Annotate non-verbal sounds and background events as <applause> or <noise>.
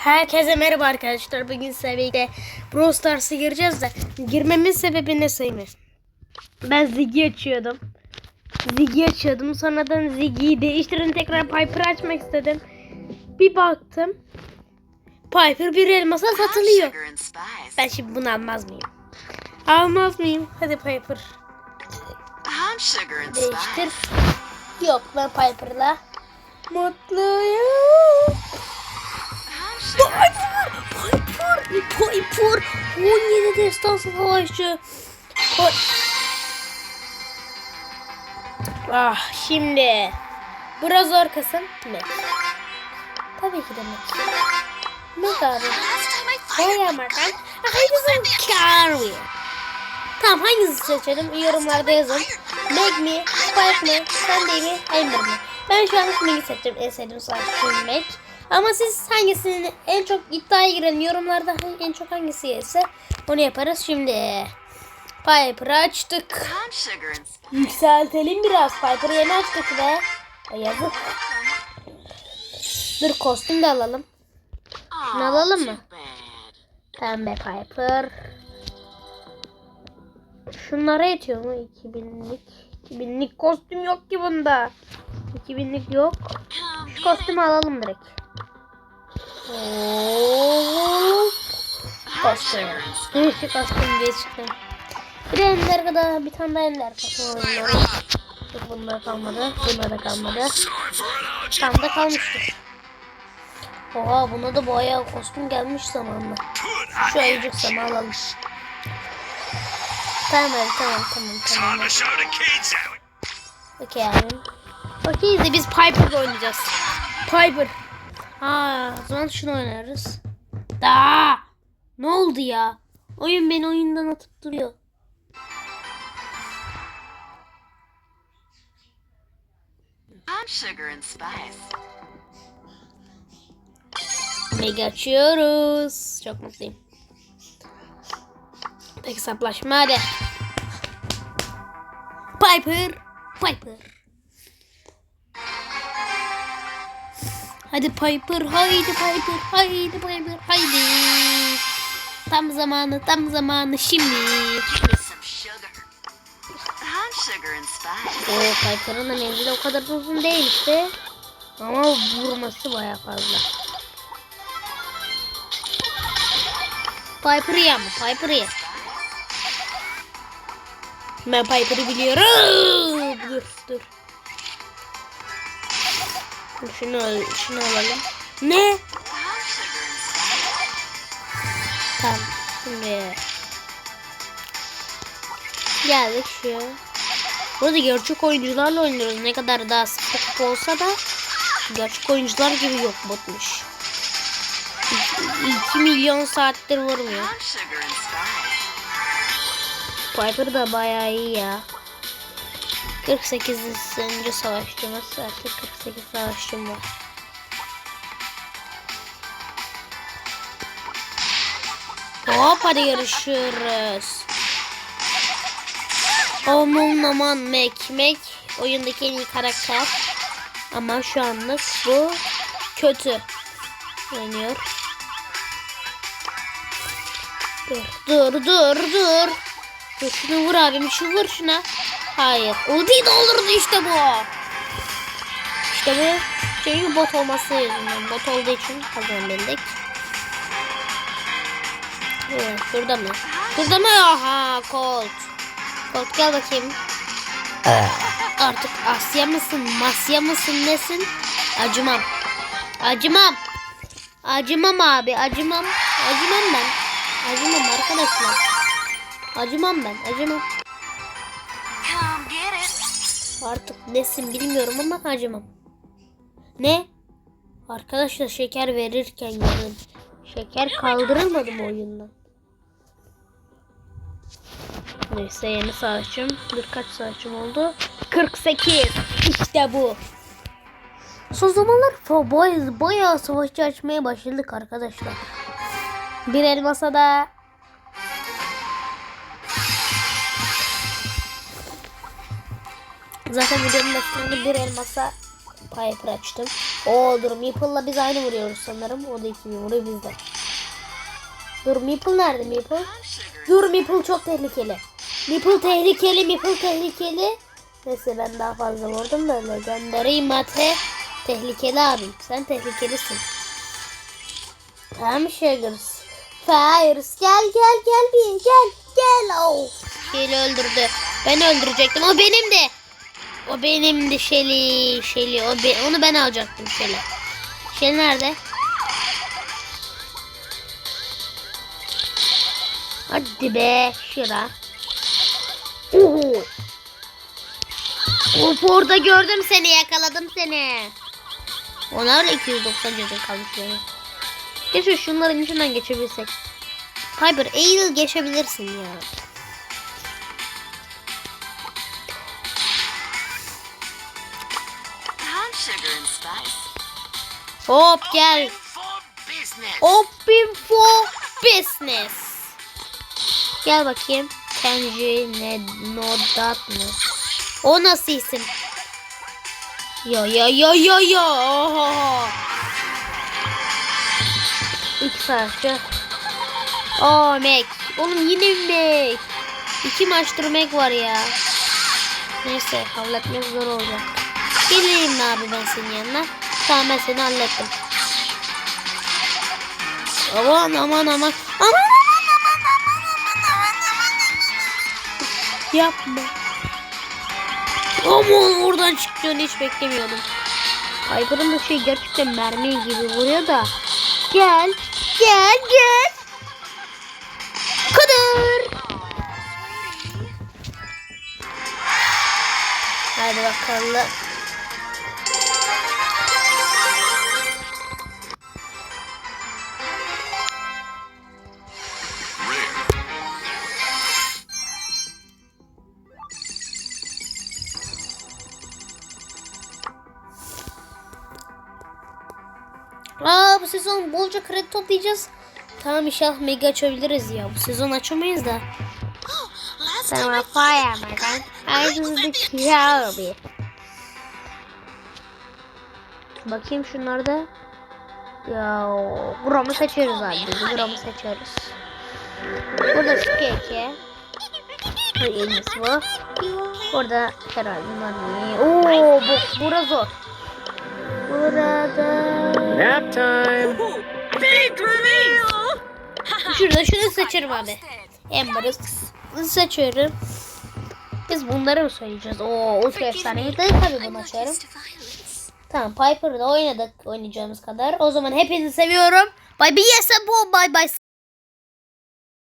Herkese merhaba arkadaşlar. Bugün size birlikte Brawl Stars'a gireceğiz de girmemin sebebi ne sayın? Ben Ziggy açıyordum. Ziggy açıyordum. Sonradan Ziggy'yi değiştirin tekrar Piper açmak istedim. Bir baktım. Piper bir elmasa satılıyor. Ben şimdi bunu almaz mıyım? Almaz mıyım? Hadi Piper. Değiştir. Yok ben Piper'la mutluyum. Spice. Piper, Piper, 17 destansı savaşçı. Oy. Ah şimdi. Biraz zor kısım ne? Tabii ki de ne? Kadar? Last time I fired Koyamadan. Hangisini carry? Tamam hangisini seçelim? Yorumlarda yazın. Meg mi? Spike mi? Sandy mi? Amber mi? Ben şu an Meg'i seçeceğim. En sevdiğim savaşçı Meg. Ama siz hangisini en çok iddiaya girelim. Yorumlarda en çok hangisi ise onu yaparız. Şimdi Piper'ı açtık. Yükseltelim biraz. Piper'ı yeni açtık ve Ay, yazık. Dur kostüm de alalım. Şunu alalım mı? Pembe Piper. Şunlara yetiyor mu? 2000'lik. 2000'lik kostüm yok ki bunda. 2000'lik yok. Şu kostümü alalım direkt. Kostüm. Değişik kostüm diye çıktı. Bir de ender kadar bir tane daha ender. Yok bunda kalmadı. Bunda da kalmadı. Tam da kalmıştır. Oha buna da bayağı kostüm gelmiş zamanla. Şu ayıcık sama alalım. Tamam tamam tamam tamam. Okey abi. Okey de biz Piper'da oynayacağız. Piper. Ha, o zaman şunu oynarız. Daa! Ne oldu ya? Oyun beni oyundan atıp duruyor. I'm sugar and spice. Mega açıyoruz. Çok mutluyum. Tek hesaplaşma hadi. Piper. Piper. Hadi Piper. Haydi Piper. Haydi Piper. Haydi. Tam zamanı. Tam zamanı şimdi. O Piper'ın da menzili o kadar da uzun değil işte. Ama vurması baya fazla. Piper'ı ye ama Piper'ı ye. Ben Piper'ı biliyorum. Dur dur. Şunu, şunu alalım. Ne? Tamam. Şimdi geldik şu. Burada gerçek oyuncularla oynuyoruz. Ne kadar daha sıkıntı olsa da gerçek oyuncular gibi yok botmuş. 2 milyon saattir vurmuyor. Piper da bayağı iyi ya. 48. savaşçımız artık 48 savaşçım var. Hop hadi görüşürüz. Aman aman Mac Mac oyundaki en iyi karakter. Ama şu anlık bu kötü oynuyor. Dur dur dur dur. Dur şunu vur abim şu vur şuna. Hayır. De olurdu işte bu. İşte bu. Çünkü bot olması yüzünden. Bot olduğu için kazanabildik. Evet, şurada mı? Şurada mı? Aha Colt. Colt gel bakayım. Artık Asya mısın? Masya mısın? Nesin? Acımam. Acımam. Acımam abi. Acımam. Acımam ben. Acımam arkadaşlar. Acımam ben. Acımam. Artık nesin bilmiyorum ama acımam. Ne? Arkadaşlar şeker verirken yarın. Şeker kaldırılmadı mı oyundan? Neyse yeni savaşçım. Dur kaç savaşçım oldu? 48. İşte bu. Son zamanlar bayağı, bayağı savaşçı açmaya başladık arkadaşlar. Bir elmasa da Zaten videonun başında bir elmasa Piper açtım. Oo dur Meeple'la biz aynı vuruyoruz sanırım. O da iki bin vuruyor biz de. Dur Meeple nerede Meeple? Dur Meeple çok tehlikeli. Meeple tehlikeli, Meeple tehlikeli. Neyse ben daha fazla vurdum da Legendary Mate tehlikeli abi. Sen tehlikelisin. Tamam Sugars. Fires gel gel gel bir gel gel. Oh. Şeyli öldürdü. Ben öldürecektim. O benim de. O benimdi Shelly. Shelly. O be- onu ben alacaktım Shelly. Shelly nerede? Hadi be şura. Oho. Of orada gördüm seni yakaladım seni. Öyle 290 canım kalmış yani. Keşke şunların içinden geçebilsek. Piper eğil geçebilirsin ya. Hop gel. Open for business. Gel bakayım. Kenji ne Nodat mı? O nasıl isim? Ya ya ya ya ya. Oho. İlk savaşçı. Aa Mac. Oğlum yine Mac. İki maçtır Mac var ya. Neyse halletmek zor olacak. Geleyim abi ben senin yanına? Tamam ben seni hallettim. Aman aman aman. Aman aman aman aman aman aman aman. Yapma. Aman oradan çıktığını hiç beklemiyordum. Piper'ın da şey gerçekten mermi gibi vuruyor da. Gel. Gel gel. Kadar. Hadi bakalım. Sezon bolca kredi toplayacağız. Tamam inşallah mega açabiliriz ya. Bu sezon açamayız da. <gasps> Sen time I fire <laughs> Ayrıldaki abi. Bakayım şunlarda. Ya gramı seçeriz abi. Gramı seçeriz. Burada şu keke. Bu elimiz bu. Burada herhalde. Oo bu burası zor. Burada. Nap time. Big reveal. <laughs> Şurada şunu seçerim abi. Ember'ı seçiyorum. Biz bunları mı söyleyeceğiz? Oo, ultra efsaneydi. Tabii bunu açarım. Tamam Piper'da oynadık oynayacağımız kadar. O zaman hepinizi seviyorum. Bye bye yes bye bye.